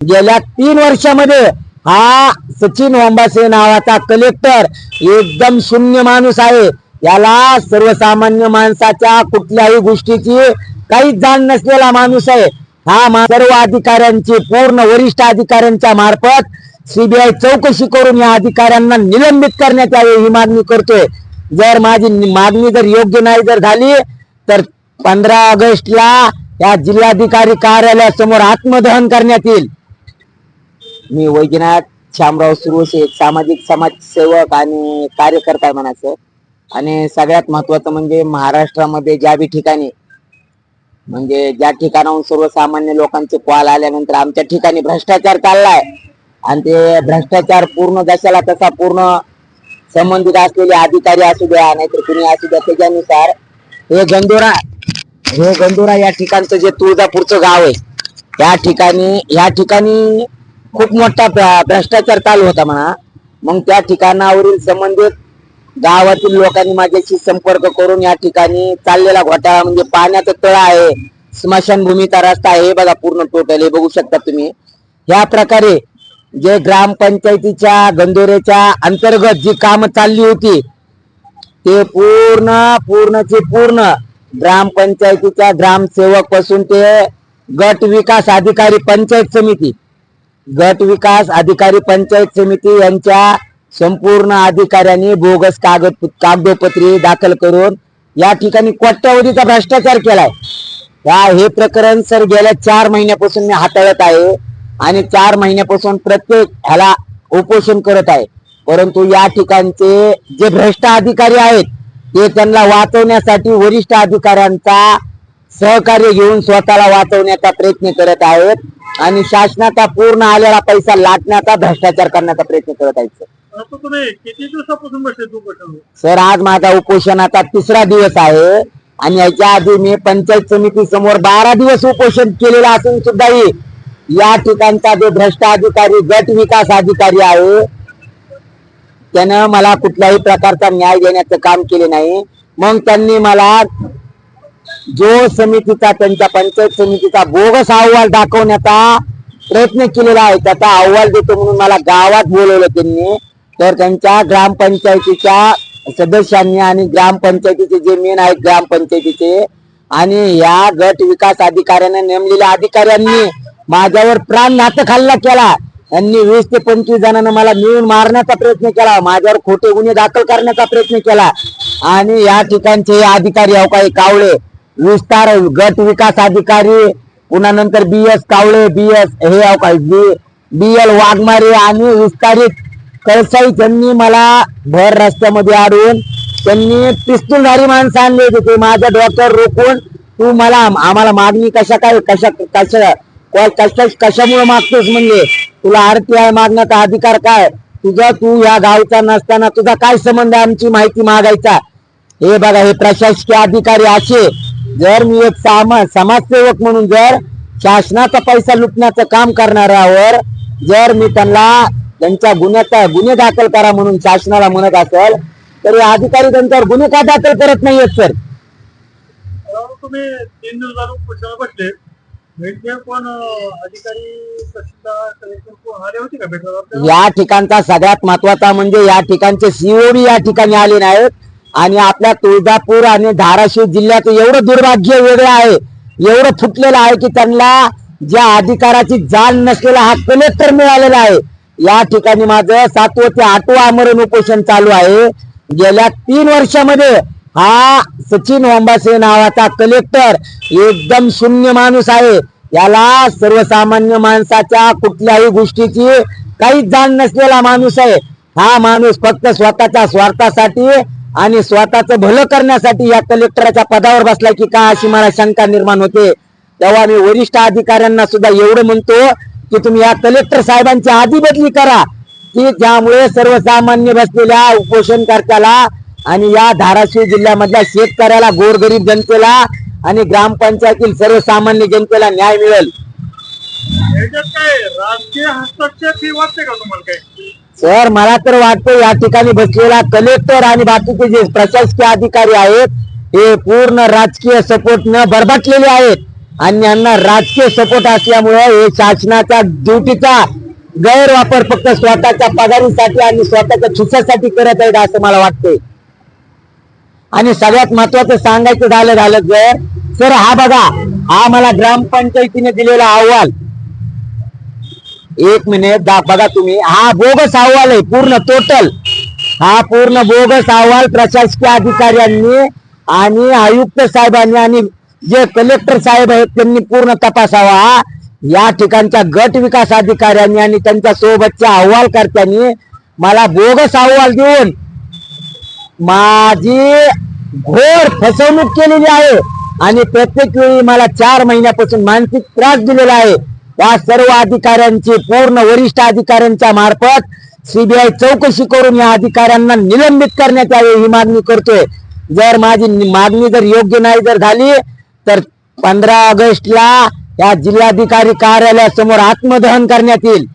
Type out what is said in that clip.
गेल्या तीन वर्षामध्ये हा सचिन वंबासे नावाचा कलेक्टर एकदम शून्य माणूस आहे. याला सर्वसामान्य माणसाच्या कुठल्याही गोष्टीची काहीच जाण नसलेला माणूस आहे. हा सर्व अधिकाऱ्यांची पूर्ण वरिष्ठ अधिकाऱ्यांच्या मार्फत सीबीआय चौकशी करून या अधिकाऱ्यांना निलंबित करण्यात यावे ही मागणी करतोय. जर माझी मागणी जर योग्य नाही जर झाली तर पंधरा ऑगस्टला या जिल्हाधिकारी कार्यालयासमोर आत्मदहन करण्यात येईल. मी वैजनाथ शामराव सुरवसे एक सामाजिक समाजसेवक आणि कार्यकर्ता आहे म्हणायचं. आणि सगळ्यात महत्वाचं म्हणजे महाराष्ट्रामध्ये ज्या बी ठिकाणी म्हणजे ज्या ठिकाणाहून सर्वसामान्य लोकांचे कॉल आल्यानंतर आमच्या ठिकाणी भ्रष्टाचार चाललाय. आणि ते भ्रष्टाचार पूर्ण जशाला तसा पूर्ण संबंधित असलेले अधिकारी असू द्या नाहीतर कुणी असू द्या त्याच्यानुसार हे गंदोरा हे गंदोरा या ठिकाणचं जे तुळजापूरचं गाव आहे या ठिकाणी या ठिकाणी खूप मोठा भ्रष्टाचार चालू होता म्हणा. मग त्या ठिकाणावरील संबंधित गावातील लोकांनी माझ्याशी संपर्क करून या ठिकाणी चाललेला घोटाळा म्हणजे पाण्याचा तळ आहे स्मशानभूमीचा रस्ता आहे हे बघा पूर्ण टोटल हे बघू शकता तुम्ही. या प्रकारे जे ग्रामपंचायतीच्या गंदोरेच्या अंतर्गत जी कामं चालली होती ते पूर्ण पूर्णचे पूर्ण ग्रामपंचायतीच्या ग्रामसेवकपासून ते गट विकास अधिकारी पंचायत समिती गट विकास अधिकारी पंचायत समिती यांच्या संपूर्ण अधिकाऱ्यांनी बोगस कागद कागदोपत्री दाखल करून या ठिकाणी कोट्यावधीचा भ्रष्टाचार केलाय. या हे प्रकरण सर गेल्या चार महिन्यापासून मी हाताळत आहे आणि चार महिन्यापासून प्रत्येक ह्याला उपोषण करत आहे. परंतु या ठिकाणचे जे भ्रष्ट अधिकारी आहेत ते त्यांना वाचवण्यासाठी वरिष्ठ अधिकाऱ्यांचा सहकार्य घेऊन स्वतःला वाचवण्याचा प्रयत्न करत आहेत. आणि शासनाचा पूर्ण आलेला पैसा लाटण्याचा भ्रष्टाचार करण्याचा प्रयत्न करत आहेत. किती दिवसापासून बसलो सर आज माझा उपोषणाचा तिसरा दिवस आहे आणि याच्या आधी मी पंचायत समिती समोर बारा दिवस उपोषण केलेलं असून सुद्धाही या ठिकाणचा जो भ्रष्ट अधिकारी गट विकास अधिकारी आहे त्यानं मला कुठल्याही प्रकारचा न्याय देण्याचं काम केले नाही. मग त्यांनी मला जो समितीचा त्यांच्या पंचायत समितीचा बोगस अहवाल दाखवण्याचा प्रयत्न केलेला आहे त्याचा अहवाल देतो म्हणून मला गावात बोलवलं त्यांनी. तर त्यांच्या ग्रामपंचायतीच्या सदस्यांनी आणि ग्रामपंचायतीचे जे मेन आहेत ग्रामपंचायतीचे आणि या गट विकास अधिकाऱ्याने नेमलेल्या अधिकाऱ्यांनी माझ्यावर प्राण नातक हल्ला केला. यांनी वीस ते पंचवीस जणांना मला मिळून मारण्याचा प्रयत्न केला माझ्यावर खोटे गुन्हे दाखल करण्याचा प्रयत्न केला. आणि या ठिकाणचे अधिकारी अवकाळी कावळे विस्तार गट विकास अधिकारी पुन्हा नंतर बी एस कावळे बी एस हे अहो बी बी एल वाघमारे आणि विस्तारित कळसाई त्यांनी मला भर रस्त्यामध्ये अडवून त्यांनी पिस्तूलधारी माणसं आणले होते. ते माझ्या डोक्यावर रोखून तू मला आम्हाला मागणी कशा काय कशा कशा कशा कशामुळे मागतोस म्हणजे? तुला आरटीआय मागण्याचा अधिकार काय? तुझा तू या गावचा नसताना तुझा काय संबंध आहे? आमची माहिती मागायचा? हे बघा हे प्रशासकीय अधिकारी असे जर मी एक सामा समाजसेवक म्हणून जर शासनाचा पैसा लुटण्याचं काम करणाऱ्यावर जर मी त्यांना त्यांच्या गुन्ह्याचा गुन्हे दाखल करा म्हणून शासनाला म्हणत असेल तर अधिकारी त्यांच्यावर गुन्हे का दाखल करत नाहीयेत सर? तुम्ही तीन दिवसाला उपोषणाला बसले. भेटले कोण अं, अधिकारी तहसीलदार कलेक्टर कोण आले होते का भेटायला? आपल्याला? या ठिकाणचा सगळ्यात महत्त्वाचा म्हणजे या ठिकाणचे सीओडी या ठिकाणी आले नाहीत. आणि आपल्या तुळजापूर आणि धाराशिव जिल्ह्यात एवढं दुर्भाग्य वेगळं आहे एवढं फुटलेलं आहे की त्यांना ज्या अधिकाराची जाण नसलेला हा कलेक्टर मिळालेला आहे. या ठिकाणी माझं सातवं ते आठवं आमरण उपोषण चालू आहे. गेल्या तीन वर्षामध्ये हा सचिन वंबासे नावाचा कलेक्टर एकदम शून्य माणूस आहे. याला सर्वसामान्य माणसाच्या कुठल्याही गोष्टीची काहीच जाण नसलेला माणूस आहे. हा माणूस फक्त स्वतःच्या स्वार्थासाठी आणि स्वतःचं भलं करण्यासाठी या कलेक्टरच्या पदावर बसला की का अशी मला शंका निर्माण होते. तेव्हा मी वरिष्ठ अधिकाऱ्यांना सुद्धा एवढं म्हणतो की तुम्ही या कलेक्टर साहेबांची आधी बदली करा की ज्यामुळे सर्वसामान्य बसलेल्या उपोषणकर्त्याला आणि या धाराशिव जिल्ह्यामधल्या शेतकऱ्याला गोरगरीब जनतेला आणि ग्रामपंचायतील सर्वसामान्य जनतेला न्याय मिळेल. राजकीय हस्तक्षेप ही वाटते का तुम्हाला काही? सर मला तर वाटतं या ठिकाणी बसलेला कलेक्टर आणि बाकीचे जे प्रशासकीय अधिकारी आहेत हे पूर्ण राजकीय सपोर्ट न बरबाटलेले आहेत. आणि यांना राजकीय सपोर्ट असल्यामुळे हे शासनाच्या ड्युटीचा गैरवापर फक्त स्वतःच्या पगारीसाठी आणि स्वतःच्या खिशासाठी करत आहेत असं मला वाटतंय. आणि सगळ्यात महत्वाचं सांगायचं झालं झालं जर सर हा बघा हा मला ग्रामपंचायतीने दिलेला अहवाल. एक मिनिट दा बघा तुम्ही. हा बोगस अहवाल आहे पूर्ण टोटल हा पूर्ण बोगस अहवाल प्रशासकीय अधिकाऱ्यांनी आणि आयुक्त साहेबांनी आणि जे कलेक्टर साहेब आहेत त्यांनी पूर्ण तपासावा. या ठिकाणच्या गट विकास अधिकाऱ्यांनी आणि त्यांच्या सोबतच्या अहवालकर्त्यांनी मला बोगस अहवाल देऊन माझी घोर फसवणूक केलेली आहे. आणि प्रत्येक वेळी मला चार महिन्यापासून मानसिक त्रास दिलेला आहे. या सर्व अधिकाऱ्यांची पूर्ण वरिष्ठ अधिकाऱ्यांच्या मार्फत सीबीआय चौकशी करून या अधिकाऱ्यांना निलंबित करण्यात यावे ही मागणी करतोय. जर माझी मागणी जर योग्य नाही जर झाली तर पंधरा ऑगस्टला या जिल्हाधिकारी कार्यालयासमोर आत्मदहन करण्यात येईल.